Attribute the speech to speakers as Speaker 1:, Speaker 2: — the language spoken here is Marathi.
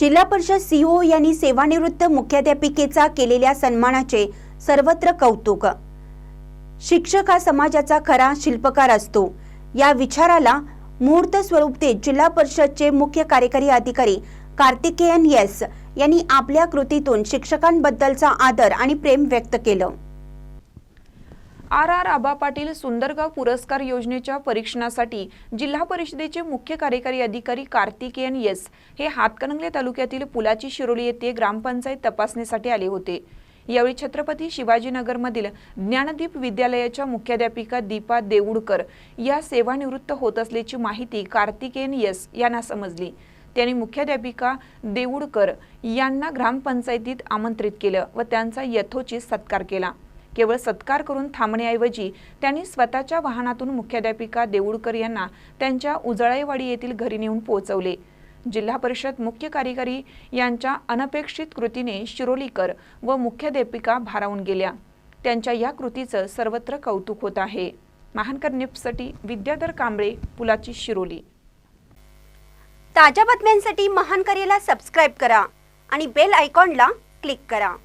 Speaker 1: जिल्हा परिषद सीओ यांनी सेवानिवृत्त मुख्याध्यापिकेचा केलेल्या सन्मानाचे सर्वत्र कौतुक. शिक्षक हा समाजाचा खरा शिल्पकार असतो. या विचाराला मूर्त स्वरूप देत जिल्हा परिषदचे मुख्य कार्यकारी अधिकारी कार्तिकेयन येस यांनी आपल्या कृतीतून शिक्षकांबद्दलचा आदर आणि प्रेम व्यक्त केलं.
Speaker 2: आर आर आबा पाटील सुंदरगाव पुरस्कार योजनेच्या परीक्षणासाठी जिल्हा परिषदेचे मुख्य कार्यकारी अधिकारी कार्तिकेयन येस हे हातकणंगले तालुक्यातील पुलाची शिरोली येथे ग्रामपंचायत तपासणीसाठी आले होते. यावेळी छत्रपती शिवाजीनगरमधील ज्ञानदीप विद्यालयाच्या मुख्याध्यापिका दीपा देऊडकर या सेवानिवृत्त होत असल्याची माहिती कार्तिकेयन येस यांना समजली. त्यांनी मुख्याध्यापिका देऊडकर यांना ग्रामपंचायतीत आमंत्रित केलं व त्यांचा यथोचित सत्कार केला. केवळ सत्कार करून थांबण्याऐवजी त्यांनी स्वतःच्या वाहनातून मुख्याध्यापिका देऊळकर यांना त्यांच्या उजळाईवाडी येथील घरी नेऊन पोहोचवले. जिल्हा परिषद मुख्य कार्यकारी यांच्या अनपेक्षित कृतीने शिरोलीकर व मुख्याध्यापिका भारावून गेल्या. त्यांच्या या कृतीचं सर्वत्र कौतुक होत आहे. महानकर न्यूजसाठी विद्याधर कांबळे पुलाची शिरोली.
Speaker 1: ताज्या बातम्यांसाठी महानकरेला सबस्क्राईब करा आणि बेल आयकॉनला क्लिक करा.